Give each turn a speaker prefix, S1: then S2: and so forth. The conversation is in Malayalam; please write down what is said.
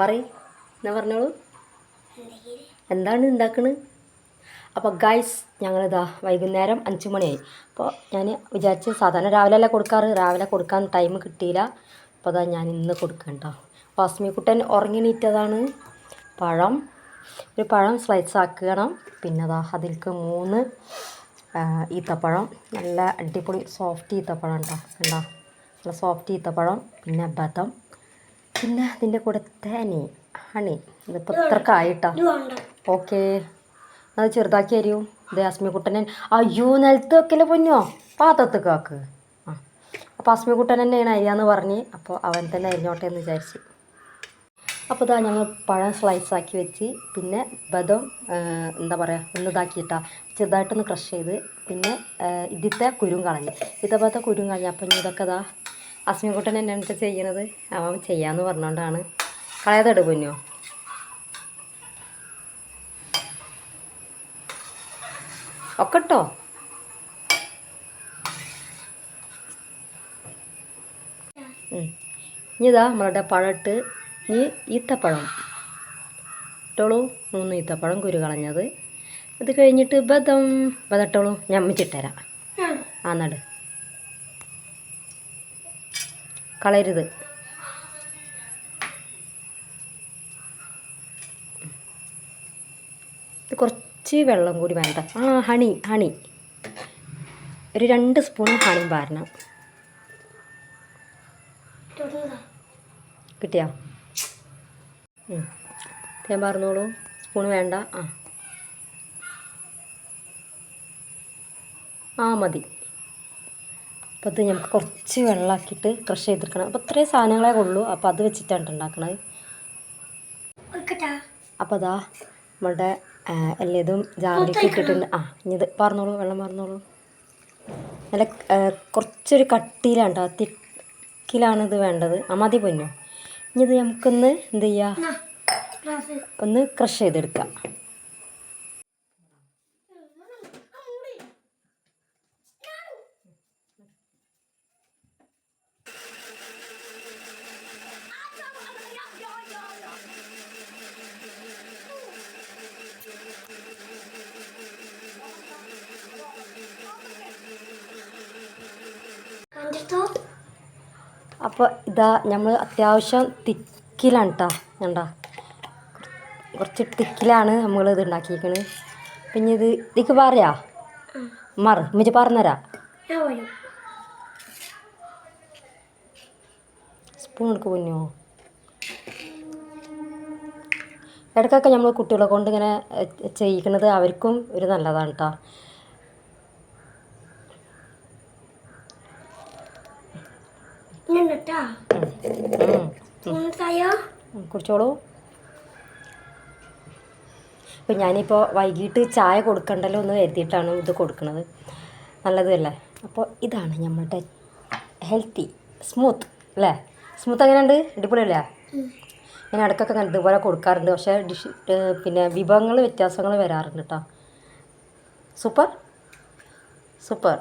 S1: പറയ്. എന്നാ പറഞ്ഞോളൂ? എന്താണ് ഉണ്ടാക്കണത് അപ്പോൾ ഗൈസ് ഞങ്ങളിതാ വൈകുന്നേരം അഞ്ച് മണിയായി. അപ്പോൾ ഞാൻ വിചാരിച്ച് സാധാരണ രാവിലെ അല്ലേ കൊടുക്കാറ്? രാവിലെ കൊടുക്കാൻ ടൈം കിട്ടിയില്ല. അപ്പോൾ അതാ ഞാൻ ഇന്ന് കൊടുക്കണ്ട അപ്പോൾ അസ്മിക്കുട്ടൻ ഉറങ്ങിണീറ്റതാണ്. പഴം ഒരു പഴം സ്ലൈസ് ആക്കണം. പിന്നെ അതാ അതിൽക്ക് മൂന്ന് ഈത്തപ്പഴം. നല്ല അടിപൊളി സോഫ്റ്റ് ഈത്തപ്പഴം കേട്ടോ കണ്ടോ? നല്ല സോഫ്റ്റ് ഈത്തപ്പഴം പിന്നെ ബദം. പിന്നെ ഇതിന്റെ കൂടെ തേനി ഹണി ഇതിപ്പോൾ ഇത്രക്കായിട്ടാ ഓക്കെ. അത് ചെറുതാക്കി അരിയൂ ഇത് അസ്മിക്കുട്ടനൻ അയ്യോ നിലത്ത് വെക്കൽ പൊന്നോ? പാത്രത്ത് കാക്ക്. ആ. അപ്പോൾ അസ്മിക്കുട്ടൻ തന്നെയാണ് അരിയാന്ന് പറഞ്ഞ്. അപ്പോൾ അവൻ തന്നെ അരിഞ്ഞോട്ടെ എന്ന് വിചാരിച്ച്. അപ്പോൾ ഇതാ ഞങ്ങൾ പഴം സ്ലൈസ് ആക്കി വെച്ച്. പിന്നെ ബദം എന്താ പറയുക ഒന്ന് ഇതാക്കിയിട്ടാ. ചെറുതായിട്ടൊന്ന് ക്രഷ് ചെയ്ത്. പിന്നെ ഇതിത്തെ കുരും കളഞ്ഞ്. ഇതേപോലത്തെ കുരും കളഞ്ഞ്. അപ്പം ഇതൊക്കെ ഇതാ അസ്മിക്കുട്ടൻ എന്നെ എന്നിട്ട് ചെയ്യണത്? അവൻ ചെയ്യാമെന്ന് പറഞ്ഞുകൊണ്ടാണ് കളയാതെടു പൊന്നോ. ഒക്കെ കേട്ടോ ഉം. ഇനി ഇതാ നമ്മളുടെ പഴട്ട്. ഇനി ഈത്തപ്പഴം. ഇട്ടോളൂ. മൂന്ന് ഈത്തപ്പഴം കുരു കളഞ്ഞത്. ഇത് കഴിഞ്ഞിട്ട് ബദം. ബദട്ടോളൂ ഞമ്മിച്ചിട്ടരാം ആ നട്. കളയരുത്. കുറച്ച് വെള്ളം കൂടി വേണ്ട. ആ ഹണി ഹണി. ഒരു രണ്ട് സ്പൂൺ ഹണി പാരണം കിട്ടിയോ? തേൻ പാർന്നോളൂ സ്പൂൺ വേണ്ട. ആ. ആ മതി. അപ്പോൾ ഇത് നമുക്ക് കുറച്ച് വെള്ളമാക്കിയിട്ട് ക്രഷ് ചെയ്തെടുക്കണം അപ്പോൾ ഇത്രയും സാധനങ്ങളെ ഉള്ളൂ അപ്പോൾ അത് വെച്ചിട്ടാണ് ഉണ്ടാക്കണത് അപ്പോൾ അതാ നമ്മുടെ എല്ലാതും ജാറിലേക്ക് ഇട്ടിട്ടുണ്ട്. ആ ഇനി ഇത് പറഞ്ഞോളൂ വെള്ളം പറഞ്ഞോളൂ നല്ല കുറച്ചൊരു കട്ടിയിലാണ് കേട്ടോ തിക്കിലാണ് ഇത് വേണ്ടത്. ആ മതി പൊന്നു. ഇനി ഇത് നമുക്കൊന്ന് എന്ത് ചെയ്യുക ഒന്ന് ക്രഷ് ചെയ്തെടുക്കാം. അപ്പോൾ ഇതാ നമ്മൾ അത്യാവശ്യം തിക്കിലാണ് കേട്ടോ കണ്ടോ? കുറച്ച് തിക്കിലാണ് നമ്മൾ ഇത് ഉണ്ടാക്കിയിരിക്കുന്നത് പിന്നെ ഇത് ഇതിക്ക് പറയാ? മറ ഉമ്മച്ച് പറഞ്ഞുതരാ സ്പൂൺ എടുക്ക് പൊന്നോ. ഇടയ്ക്കൊക്കെ നമ്മൾ കുട്ടികളെ കൊണ്ട് ഇങ്ങനെ ചെയ്യിക്കുന്നത് അവർക്കും ഒരു നല്ലതാണ് കേട്ടോ കുടിച്ചോളൂ. ഇപ്പം ഞാനിപ്പോൾ വൈകിട്ട് ചായ കൊടുക്കണ്ടല്ലോ എന്ന് കരുതിയിട്ടാണ് ഇത് കൊടുക്കുന്നത് നല്ലതല്ലേ? അപ്പോൾ ഇതാണ് നമ്മുടെ ഹെൽത്തി സ്മൂത്ത് അല്ലേ? സ്മൂത്ത് എങ്ങനെയുണ്ട്? അടിപൊളിയല്ലേ? ഞാൻ ഇടയ്ക്കൊക്കെ അങ്ങനെ ഇതുപോലെ കൊടുക്കാറുണ്ട്. പക്ഷേ ഡിഷ് പിന്നെ വിഭവങ്ങൾ വ്യത്യാസങ്ങൾ വരാറുണ്ട് കേട്ടോ. സൂപ്പർ? സൂപ്പർ.